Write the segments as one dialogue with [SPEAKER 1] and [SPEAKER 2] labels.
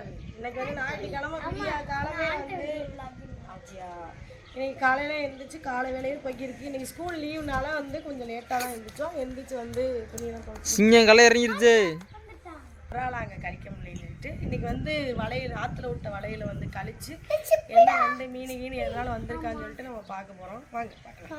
[SPEAKER 1] கிடையாது இன்னைக்கு வந்து ஞாயிற்றுக்கிழமை விடியா காலமே வந்து அப்படியா இன்னைக்கு காலையில எழுந்திரிச்சு காலை வேலையில் போய்க்கிருக்கு. இன்னைக்கு ஸ்கூல் லீவுனால வந்து கொஞ்சம் லேட்டாக தான் எழுந்திரிச்சோம் எழுந்திரிச்சு வந்து துணியெல்லாம் துவைச்சு
[SPEAKER 2] சிங்கம் களை இறங்கிருச்சு.
[SPEAKER 1] ஒரு அங்கே கழிக்க முடியலன்ட்டு. இன்னைக்கு வந்து வளையல் ஆற்றுல விட்ட வளையல வந்து கழிச்சு என்ன வந்து மீன் கீனு எதனால வந்திருக்கான்னு சொல்லிட்டு நம்ம பார்க்க போகிறோம் வாங்க பார்க்கலாம்.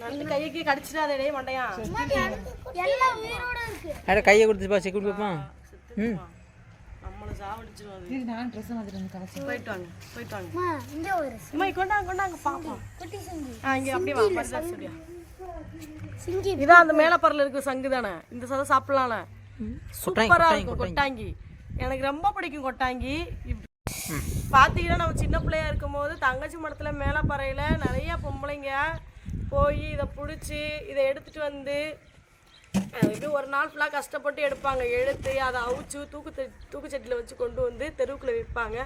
[SPEAKER 3] இருக்கு
[SPEAKER 1] கைக்கு கடிச்சிடாதே டேய் மண்டையா.
[SPEAKER 3] இருக்கு
[SPEAKER 2] அட கையை கொடுத்துப்பா செக்யூரிட்டி பார்ப்பான் ம்.
[SPEAKER 1] நம்மளை சாவடிச்சிடும் அது போயிட்டு வாங்க போயிட்டு வாங்க.
[SPEAKER 3] அம்மா இந்த ஒரு
[SPEAKER 1] அம்மா கொண்டாங்க கொண்டாங்க பாப்போம்
[SPEAKER 3] குட்டி சிங்கி.
[SPEAKER 1] ஆ இங்க அப்படியே வா பரிசா
[SPEAKER 3] சிங்கி.
[SPEAKER 1] இதான் அந்த மேலப்பரில் இருக்கிற சங்கு தானே. இந்த சதை சாப்பிடலாம்ல. சூப்பரா
[SPEAKER 2] கொட்டாங்கி,
[SPEAKER 1] இருக்கும் கொட்டாங்கி எனக்கு ரொம்ப பிடிக்கும் கொட்டாங்கி. பாத்தீங்கன்னா நம்ம சின்ன பிள்ளையா இருக்கும் போது தங்கச்சி மடத்துல மேலப்பறையில நிறைய பொம்பளைங்க போய் இதை பிடிச்சி இதை எடுத்துட்டு வந்து அதுக்கு ஒரு நாள் ஃபுல்லாக கஷ்டப்பட்டு எடுப்பாங்க. எடுத்து அதை அவிச்சு தூக்கு தூக்குச்சட்டியில் வச்சு கொண்டு வந்து தெருவுக்குள்ள விற்பாங்க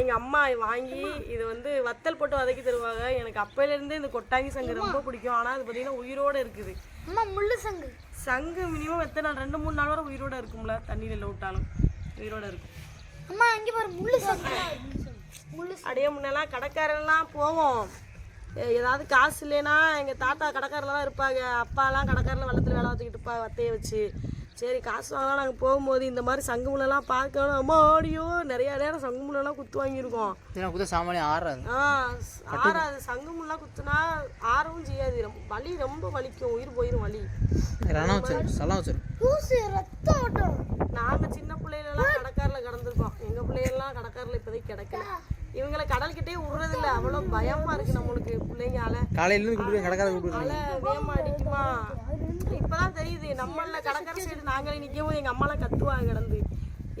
[SPEAKER 1] எங்கள் அம்மா வாங்கி இதை வந்து வத்தல் போட்டு வதக்கி தருவாங்க. எனக்கு அப்பையிலேருந்து இந்த கொட்டாங்கி சங்கு ரொம்ப பிடிக்கும். ஆனால் அது பார்த்தீங்கன்னா உயிரோடு இருக்குது.
[SPEAKER 3] அம்மா முள்ளு சங்கு.
[SPEAKER 1] சங்கு மினிமம் எத்தனை நாள்? ரெண்டு மூணு நாள் வரை உயிரோட இருக்கும்ல. தண்ணியில் விட்டாலும் உயிரோட இருக்கும்.
[SPEAKER 3] அம்மா அங்கே பாரு முள்ளு சங்கு. முள்ளு
[SPEAKER 1] அப்படியே முன்னெல்லாம் கடைக்காரெல்லாம் போவோம். ஏதாவது காசு இல்லைன்னா எங்கள் தாத்தா கடைக்காரில் தான் இருப்பாங்க. அப்பாலாம் கடைக்காரில் வெள்ளத்தில் வேலை பார்த்துக்கிட்டு இருப்பாங்க வத்தையை வச்சு. சரி காசு வாங்கலாம் நாங்கள் போகும்போது இந்த மாதிரி சங்கு முள்ளெல்லாம் பார்க்கணும் அம்மா ஆடியோ நிறைய நேரம் சங்கு முள்ளெல்லாம் குத்து வாங்கியிருக்கோம்.
[SPEAKER 2] குத்த சாமானியம் ஆறாது.
[SPEAKER 1] ஆ ஆறாது. சங்கு முள்ளெல்லாம் குத்துனா ஆறவும் செய்யாது. ரொம்ப வலி ரொம்ப வலிக்கும். உயிர் போயிடும் வலி. நாங்கள் சின்ன பிள்ளைகளெல்லாம் கடற்கரில் கிடந்திருக்கோம். எங்கள் பிள்ளைகள்லாம் கடற்கரில் இப்போதைக்கு கிடக்கல. இவங்களை கடல்கிட்டே விடுறதில்ல. அவ்வளோ பயமா இருக்கு நம்மளுக்கு பிள்ளைங்கால
[SPEAKER 2] காலையிலேருந்து கூப்பிட்டு கடற்கரை கூப்பிட்டு
[SPEAKER 1] வேகமா அடிக்குமா? இப்பதான் தெரியுது நம்மள கடற்கரை சைடு நாங்களே நிற்கவும் எங்கள் அம்மாலாம் கத்துவாங்க கிடந்து.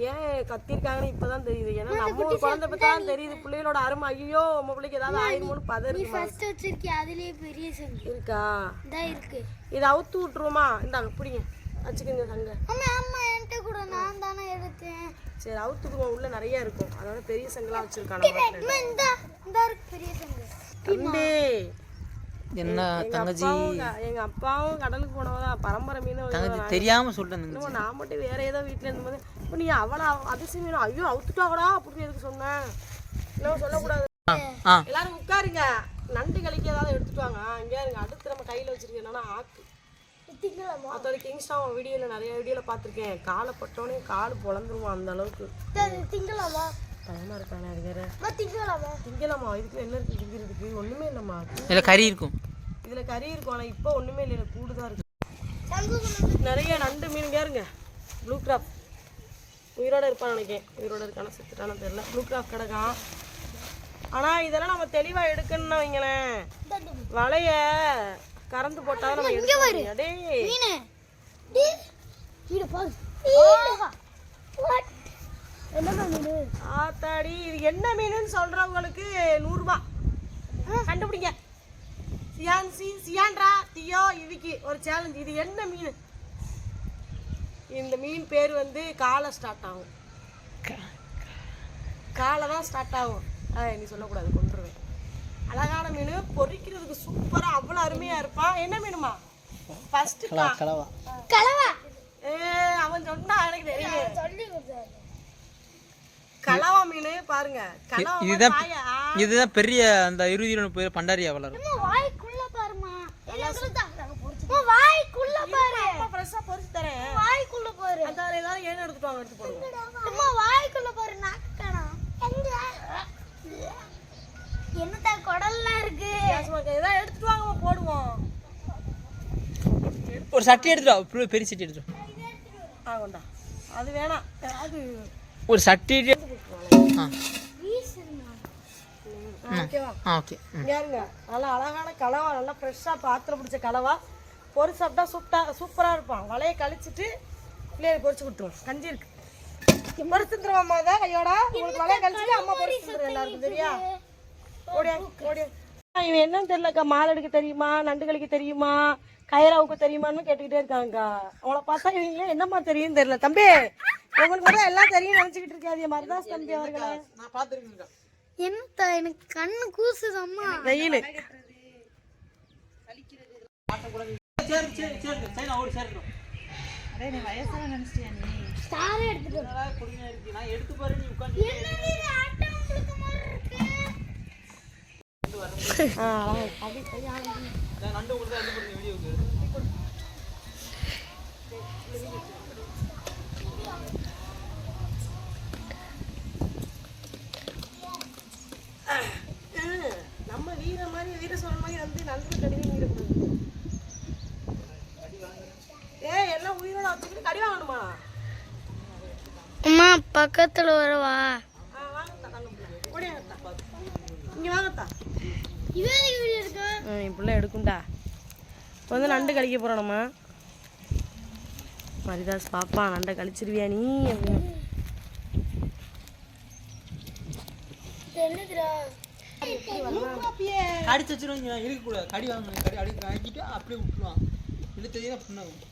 [SPEAKER 1] ஏன் கத்திருக்காங்கன்னு இப்பதான் தெரியுது. ஏன்னா நம்ம ஒரு குழந்தை தான் தெரியுது. பிள்ளைகளோட அருமை. ஐயோ நம்ம பிள்ளைக்கு ஏதாவது ஆயிருமோன்னு பதறிமா
[SPEAKER 3] ஃபர்ஸ்ட் வச்சிருக்கே அதுலயே பெரிய சங்கு.
[SPEAKER 1] இருக்கா?
[SPEAKER 3] இதா இருக்கு.
[SPEAKER 1] இதை அவுத்து விட்டுருவோமா? இந்தாங்க பிடிங்க. வச்சுக்கோங்க சங்க
[SPEAKER 3] அம்மா அம்மா என்கிட்ட கூட நான் தானே எடுத்தேன்.
[SPEAKER 1] சரி அவுத்துக்குவோம் உள்ள நிறைய இருக்கும். அதோட பெரிய சங்கெல்லாம் வச்சிருக்காங்க
[SPEAKER 3] அம்மா இந்த இந்த இருக்கு பெரிய சங்கு
[SPEAKER 1] தம்பி.
[SPEAKER 2] என்ன தங்கச்சி?
[SPEAKER 1] எங்க அப்பாவும் கடலுக்கு போனவதான் பரம்பரை மீன்
[SPEAKER 2] தங்கச்சி தெரியாம
[SPEAKER 1] இன்னும் நான் மட்டும் வேற ஏதோ வீட்டுல இருந்தபோது இப்போ நீ அவளை அதிசயம் மீன் ஐயோ அவுத்துட்டாங்கடா அப்படின்னு எதுக்கு சொன்னேன். இன்னும் சொல்லக்கூடாது. எல்லாரும் உட்காருங்க. நண்டு கழிக்க ஏதாவது எடுத்துட்டு வாங்க. இங்கே இருங்க அடுத்து நம்ம கையில வச்சிருக்க என்னன்னா ஆக்கு.
[SPEAKER 3] திங்கலாமா
[SPEAKER 1] அதோட கிங்ஸ்டாம் வீடியோவில் நிறைய வீடியோவில் பார்த்துருக்கேன். காலை பட்டோடனே கால் பொழந்துருவான் அந்த அளவுக்கு.
[SPEAKER 3] திங்கலாமா?
[SPEAKER 1] பயமா இருக்கானே அது வேற.
[SPEAKER 3] திங்கலாமா?
[SPEAKER 1] திங்கலாமா? இதுக்கு என்ன இருக்கு திங்கிறதுக்கு? ஒண்ணுமே இல்லைம்மா.
[SPEAKER 2] இதில் கறி இருக்கும்.
[SPEAKER 1] இதுல கறி இருக்கும் ஆனா இப்போ ஒண்ணுமே இல்லை. கூடு தான் இருக்கு. நிறைய நண்டு மீன் இருங்க ப்ளூ கிராப் உயிரோட இருப்பான்னு நினைக்கிறேன். உயிரோட இருக்கான செத்துட்டானு தெரியல. ப்ளூ கிராப் கிடக்கான் ஆனா இதெல்லாம் நம்ம தெளிவா எடுக்கணும்னு வைங்களேன். வலைய கறந்து போட்டா நம்ம எடுக்க டேய்.
[SPEAKER 3] மீனு. வீடு பாரு என்ன மீனு?
[SPEAKER 1] ஆத்தாடி இது என்ன மீனுன்னு சொல்றவங்களுக்கு நூறுரூபா கண்டுபிடிங்க. சியான்சி சியான்ரா தியோ இதுக்கு ஒரு சேலஞ்ச் இது என்ன மீன்? இந்த மீன் பேர் வந்து காலை ஸ்டார்ட் ஆகும். காலை தான் ஸ்டார்ட் ஆகும். நீ சொல்லக்கூடாது அழகான மீன். பொரிக்கிறதுக்கு சூப்பராக அவ்வளோ அருமையாக இருப்பான் என்ன மீனுமா? ஃபஸ்ட்டு
[SPEAKER 2] கலவா
[SPEAKER 3] கலவா.
[SPEAKER 1] ஏ அவன் சொன்னா எனக்கு தெரியும் கலவா மீன் பாருங்க. கலவா
[SPEAKER 2] இதுதான் இதுதான் பெரிய அந்த இருபது இருபது பேர் பண்டாரியா வளரும்.
[SPEAKER 3] வாய்க்குள்ள பாருமா வாய்க்குள்ள பாரு.
[SPEAKER 1] ஃப்ரெஷ்ஷாக பொரிச்சு தரேன்.
[SPEAKER 3] வாய்க்குள்ள பாரு.
[SPEAKER 1] அந்த அதில் ஏதாவது ஏன்னு எடுத்துட்டு வாங்க எடுத்து போடுவோம்
[SPEAKER 3] அம்மா
[SPEAKER 1] ஏதாவது எடுத்துட்டு வாங்க போடுவோம்.
[SPEAKER 2] ஒரு சட்டி எடுத்துட்டு பெரிய- சட்டி எடுத்துட்டு வா.
[SPEAKER 1] ஆ கொண்டா. அது வேணாம் அது
[SPEAKER 2] ஒரு சட்டி ஓகே.
[SPEAKER 1] நல்லா அழகான கலவா நல்லா ஃப்ரெஷ்ஷாக பாத்திரம் பிடிச்ச கலவா. பொரிச்சு சாப்பிட்டா சூப்பரா சூப்பராக இருப்பான் வலையை கழிச்சிட்டு பிள்ளைய பொரிச்சு கொடுத்துருவோம். கஞ்சி இருக்கு. பொரிச்சு தருவாம்மா இதை கையோட. உங்களுக்கு வலையை கழிச்சிட்டு அம்மா தந்துடும் எல்லாருக்கும். சரியா? ஓடியா ஓடியா. இவன் என்னன்னு தெரியலக்கா. மால் எடுக்க தெரியுமா? நண்டு கழிக்க தெரியுமா? கயிறாவுக்கு தெரியுமான்னு கேட்டுக்கிட்டே இருக்காங்கக்கா. அவங்கள பார்த்தா இவங்க என்னம்மா தெரியும் தெரியல. தம்பி உங்களுக்கு மட்டும் எல்லாம் தெரியும் நினச்சிக்கிட்டு இருக்காதிய மருதாஸ் தம்பி அவர்களே.
[SPEAKER 3] என்னத்த எனக்கு கண்ணு கூசுதம்மா.
[SPEAKER 1] வெயில்.
[SPEAKER 2] சரி சரி சரி சரி நான் ஓடி சரி
[SPEAKER 3] ஸ்டாரே எடுத்துட்டு
[SPEAKER 2] எடுத்து பாரு நீ உட்காந்து
[SPEAKER 3] என்னது இது ஆட்டம் முழுக்க மாதிரி இருக்கு
[SPEAKER 1] ஆ அழகா இருக்கு. அப்படி கை ஆடுங்க.
[SPEAKER 2] நண்டு உங்களுக்கு ரெண்டு போடுங்க வீடியோக்கு
[SPEAKER 1] ம், நம்ம வீர மாதிரி வீர சோழன் மாதிரி வந்து நன்றி கடிதம் மீறக்கூடாது ஏய் எல்லாம் உயிரோட வச்சுக்கிட்டு கடி வாங்கணுமா
[SPEAKER 3] அம்மா பக்கத்தில் வரவா
[SPEAKER 1] ஆ வாங்கத்தா கண்ணு ஓடியாங்கத்தா இங்கே வாங்கத்தா. பிள்ளை எடுக்கும்டா. இப்போ வந்து நண்டு கழிக்க போகிறோம் நம்ம மரிதாஸ் பாப்பா நண்டை கழிச்சிருவியா நீ? அப்படின்னு
[SPEAKER 2] கடிச்சு வச்சிருவாங்க இழுக்க கூடாது கடி வாங்க கடி அடி வாங்கிட்டு அப்படியே விட்டுருவான். இழுத்ததே புண்ணாகும்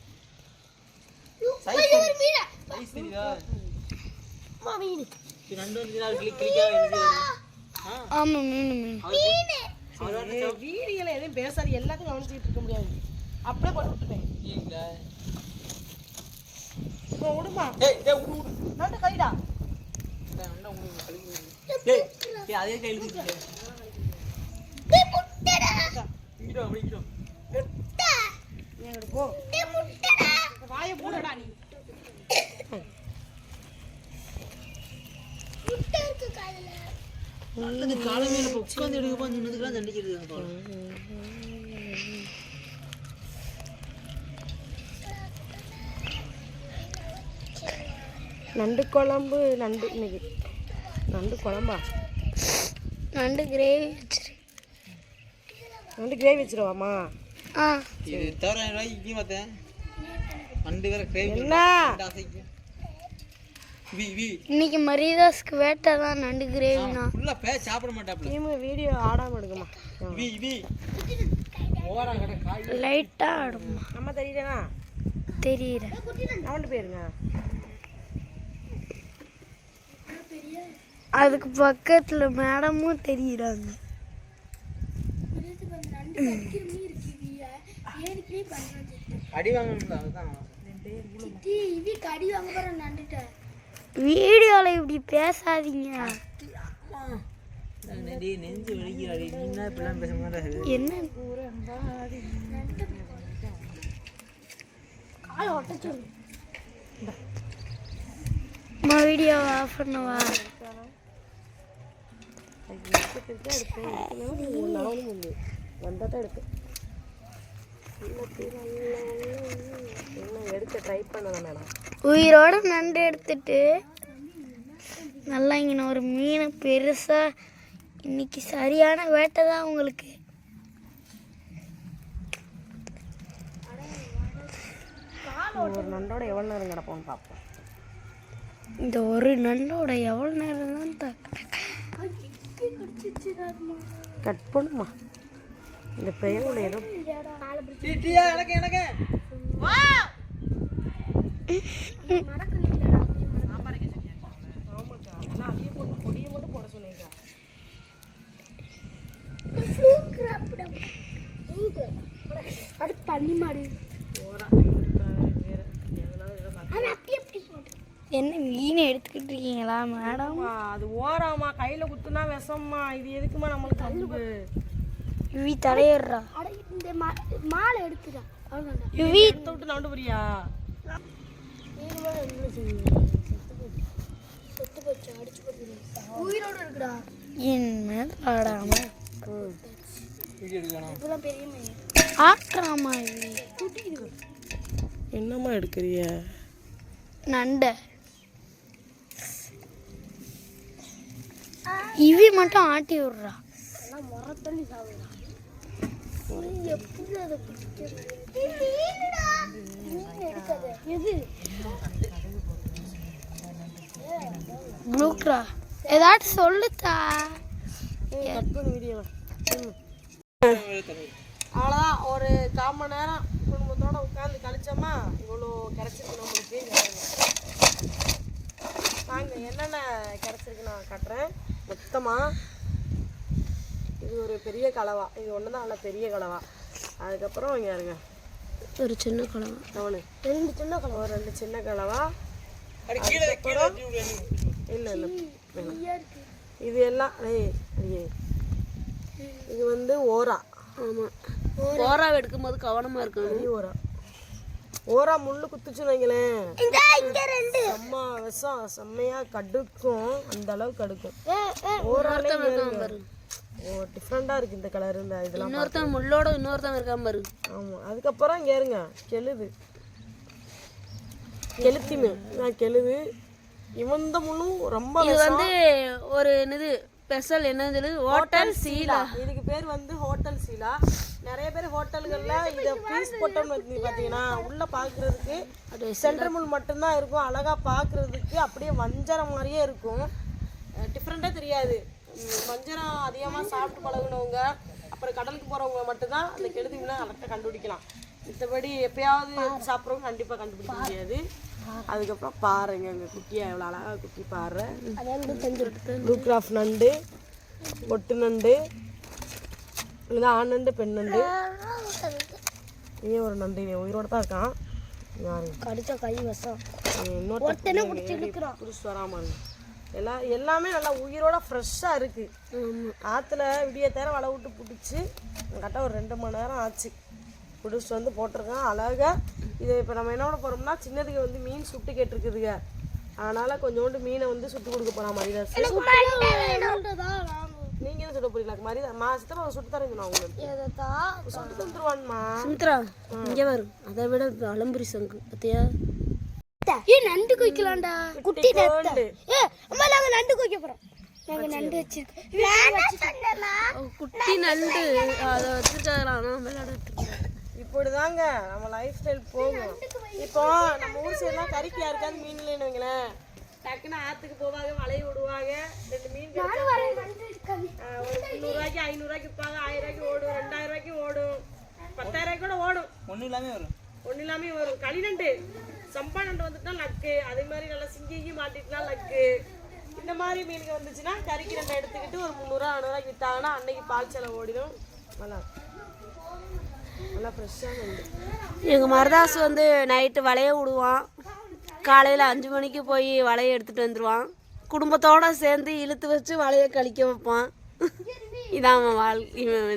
[SPEAKER 2] சைஸ் தெரியுதா?
[SPEAKER 1] அம்மா மீன்.
[SPEAKER 2] இது ரெண்டு வந்து நாள் கிளிக் கிளிக்காக எனக்கு ஆ?
[SPEAKER 3] ஆமா மீன் மீன்.
[SPEAKER 1] வீடியோல எதுவும் பேசாது எல்லாத்தையும் கவனிச்சுக்கிட்டு இருக்க முடியாது. அப்படியே
[SPEAKER 2] இல்லைங்களா
[SPEAKER 1] இப்போ விடுமா நண்டு கைடா.
[SPEAKER 2] அதே கையில்
[SPEAKER 1] போ. வாயை போடடா நீ.
[SPEAKER 2] நல்லது காலமே இப்போ உட்காந்து எடுக்கப்பா சொன்னதுக்கெல்லாம் தண்டிக்கிறது
[SPEAKER 1] நண்டு குழம்பு நண்டு இன்னைக்கு. நண்டு குழம்பா?
[SPEAKER 3] நண்டு கிரேவி வச்சிரு.
[SPEAKER 1] நண்டு கிரேவி வச்சிருவாமா?
[SPEAKER 3] ஆ.
[SPEAKER 2] இது தவிர பார்த்தேன். நண்டு வேற கிரேவி
[SPEAKER 1] என்ன?
[SPEAKER 2] வி வி.
[SPEAKER 3] இன்னைக்கு மரியாதாஸ்க்கு வேட்டை தான் நண்டு கிரேவினா
[SPEAKER 2] ஃபுல்லாக பே சாப்பிட மாட்டாப்ல
[SPEAKER 1] டீம் வீடியோ ஆடாம எடுக்குமா
[SPEAKER 2] வி வி. ஓரா கடை காய்.
[SPEAKER 3] லைட்டா ஆடுமா
[SPEAKER 1] நம்ம தெரியலனா
[SPEAKER 3] தெரியல
[SPEAKER 1] அவன்ட்டு போயிருங்க.
[SPEAKER 3] அதுக்கு பக்கத்துல மேடமும் தெரியுறாங்க.
[SPEAKER 2] அடி வாங்கணும் அதுதான்.
[SPEAKER 3] வீடியோல இப்படி பேசாதீங்க
[SPEAKER 2] டேய் நெஞ்சு வலிக்கிறாடி நீ என்ன இப்படிலாம் பேச மாட்டேன்
[SPEAKER 3] என்ன? வீடியோ ஆஃப் பண்ணவா.
[SPEAKER 1] வந்தால் தான் எடுப்பேன். ட்ரை பண்ணலாம் மேடம்.
[SPEAKER 3] உயிரோட நண்டு எடுத்துட்டு நல்லா இங்கே ஒரு மீன் பெருசா இன்னைக்கு சரியான வேட்டை தான் உங்களுக்கு.
[SPEAKER 1] ஒரு நண்டோட எவ்வளோ நேரம் கிடப்போம்னு பார்ப்போம்.
[SPEAKER 3] இந்த ஒரு நண்டோட எவ்வளோ நேரம் தான்
[SPEAKER 1] கட் பண்ணுமா? இந்த பையனோட ஏதோ
[SPEAKER 2] எனக்கு
[SPEAKER 3] அடுத்து தண்ணி மாடு என்ன மீன் எடுத்துக்கிட்டு இருக்கீங்களா மேடம்
[SPEAKER 1] அது ஓராமா கையில குத்துனா விஷம்மா. இது எதுக்குமா நம்மளுக்கு அன்பு?
[SPEAKER 3] யுவி தலையிடுறா இந்த மாலை எடுத்துடா. யுவி
[SPEAKER 1] எடுத்து விட்டு நண்டு புரியா
[SPEAKER 3] என்ன ஆடாம
[SPEAKER 2] வீடியோ எடுக்கணும்
[SPEAKER 3] இப்பதான் பெரிய ஆட்டுறாமா யுவி
[SPEAKER 1] என்னம்மா எடுக்கிறிய
[SPEAKER 3] நண்டை. இவி மட்டும் ஆட்டி விடுறா. ப்ளூக்ரா ஏதாச்சும் சொல்லுத்தா
[SPEAKER 1] கட் பண்ணு வீடியோ அவ்வளோதான் ஒரு கால் மணி நேரம் குடும்பத்தோட உட்காந்து கழிச்சோமா இவ்வளோ கிடச்சிருக்கு நம்மளுக்கு வாங்க என்னென்ன கிடச்சிருக்கு நான் காட்டுறேன். மொத்தமாக இது ஒரு பெரிய கலவா. இது ஒன்று தான் நல்ல பெரிய கலவா. அதுக்கப்புறம் இங்கே இருங்க.
[SPEAKER 4] ஒரு சின்ன கலவை.
[SPEAKER 1] அவனு.
[SPEAKER 3] ரெண்டு சின்ன கலவை.
[SPEAKER 1] ஒரு ரெண்டு சின்ன கலவா. இல்லை இல்லை. இது எல்லாம் இது வந்து ஓரா.
[SPEAKER 4] ஆமாம் ஓராவை எடுக்கும்போது கவனமாக இருக்கணும்.
[SPEAKER 1] ஓரா. ஓரா முள்ளு குத்துச்சுன்னு வைங்களேன்.
[SPEAKER 3] இங்க இங்க ரெண்டு.
[SPEAKER 1] செம்ம விஷம். செம்மையா கடுக்கும். அந்த அளவுக்கு கடுக்கும். ஓராலே ஓ டிஃப்ரெண்டா இருக்கு இந்த கலர் இந்த இதெல்லாம்
[SPEAKER 4] இன்னொருத்தன் முள்ளோட இன்னொருத்தன் இருக்கான் பாரு.
[SPEAKER 1] ஆமா அதுக்கப்புறம் இங்க இருங்க கெழுது கெளுத்தி மீன் நான் கெழுது இவந்த முள்ளும் ரொம்ப
[SPEAKER 4] இது வந்து ஒரு என்னது ஸ்பெஷல் சொல்லி ஹோட்டல் சீலா
[SPEAKER 1] இதுக்கு பேர் வந்து ஹோட்டல் சீலா நிறைய பேர் ஹோட்டல்கள்ல இதை பீஸ் போட்டோம்னு பார்த்தீங்கன்னா. உள்ள பார்க்கிறதுக்கு சென்டர் முள் மட்டும்தான் இருக்கும். அழகா பார்க்கிறதுக்கு அப்படியே வஞ்சரம் மாதிரியே இருக்கும். டிஃப்ரெண்ட்டாக தெரியாது. உம், வஞ்சரம் அதிகமாக சாப்பிட்டு பழகுனவங்க அப்புறம் கடலுக்கு போகிறவங்க மட்டும்தான் அந்த கெடுதி மீனை கரெக்டாக கண்டுபிடிக்கலாம். மத்தபடி எப்பயாவது சாப்பிட்றவங்க கண்டிப்பாக கண்டுபிடிக்க முடியாது. அதுக்கப்புறம் பாருங்க எங்க குட்டியை எவ்வளோ அழகா குட்டி பாரு. ப்ளூ கிராஃப்ட் நண்டு ஒட்டு நண்டு இல்லைன்னா ஆண் நண்டு பெண் நண்டு. நீ ஒரு நண்டு உயிரோட தான் இருக்கான்.
[SPEAKER 3] கடிச்ச கை வசம்.
[SPEAKER 1] நீ இன்னொருத்தன் புதுசு வராம இரு. எல்லாம் நல்லா உயிரோட ஃப்ரெஷ்ஷாக இருக்கு. ஆற்றுல விடிய தேர வலை விட்டு பிடிச்சி கரெக்டாக ஒரு ரெண்டு மணி நேரம் ஆச்சு. பிடிச்சிட்டு வந்து போட்டிருக்கான். அழகா இதை இப்போ நம்ம என்ன பண்ண போகிறோம்னா சின்னதுக்கு வந்து மீன் சுட்டு கேட்டிருக்குதுங்க. அதனால கொஞ்சோண்டு மீனை வந்து சுட்டு கொடுக்க போகிறோம் மரிதாஸ் நீங்கள் என்ன? சுட போறீங்களா? மரிதா மா சித்தப்பா சுட்டு தரேன் நான் உங்களுக்கு. சுட்டு தந்துருவான்மா.
[SPEAKER 4] சுமித்ரா இங்கே பாரு அதை விட அலம்புரி சங்கு பார்த்தியா?
[SPEAKER 3] ஏ நண்டு குய்க்கலாம்டா. குட்டி
[SPEAKER 1] கோண்டு.
[SPEAKER 3] ஏ அம்மா நாங்க நண்டு குய்க்க போறோம். நாங்க நண்டு வச்சிருக்கோம்.
[SPEAKER 4] குட்டி நண்டு. அதை வச்சிருக்காங்களாம் ஆனால் விளையாடிட்டு
[SPEAKER 1] இப்படிதாங்க நம்ம லைஃப் ஸ்டைல் போகும். இப்போ நம்ம ஊர் சைடுலாம் கறிக்கு யாருக்காவது மீன் இல்லைன்னு வைங்களேன். டக்குன்னு ஆத்துக்கு போவாங்க வலைய விடுவாங்க. ரெண்டு மீன் ஒரு முந்நூறுவாய்க்கு ஐநூறுவாய்க்கு விற்பாங்க. ஆயிரம் ரூபாய்க்கு ஓடும் ரெண்டாயிரம் ரூபாய்க்கு ஓடும். பத்தாயிரம் ரூபாய்க்கு கூட ஓடும்.
[SPEAKER 2] ஒன்றும் இல்லாமல் வரும்.
[SPEAKER 1] ஒன்றும் இல்லாமல் வரும். களிநண்டு சம்பா நண்டு வந்துட்டா லக்கு அதே மாதிரி நல்லா சிங்கிங்கி மாட்டிட்டுனா லக்கு இந்த மாதிரி மீனுக்கு வந்துச்சுன்னா கறிக்கு ரெண்டு எடுத்துக்கிட்டு ஒரு முந்நூறுவா நானூறுவாய்க்கு விற்றாங்கன்னா அன்னைக்கு பால் செலவு ஓடிடும். நல்லா நல்லா ஃப்ரெஷ்ஷாக நண்டு.
[SPEAKER 4] எங்கள் மரதாஸ் வந்து நைட்டு வலைய விடுவான். காலையில் அஞ்சு மணிக்கு போய் வலையை எடுத்துகிட்டு வந்துடுவான் குடும்பத்தோட சேர்ந்து இழுத்து வச்சு வலையை கழிக்க வைப்பான். இதான் அவன் வாழ் இவன்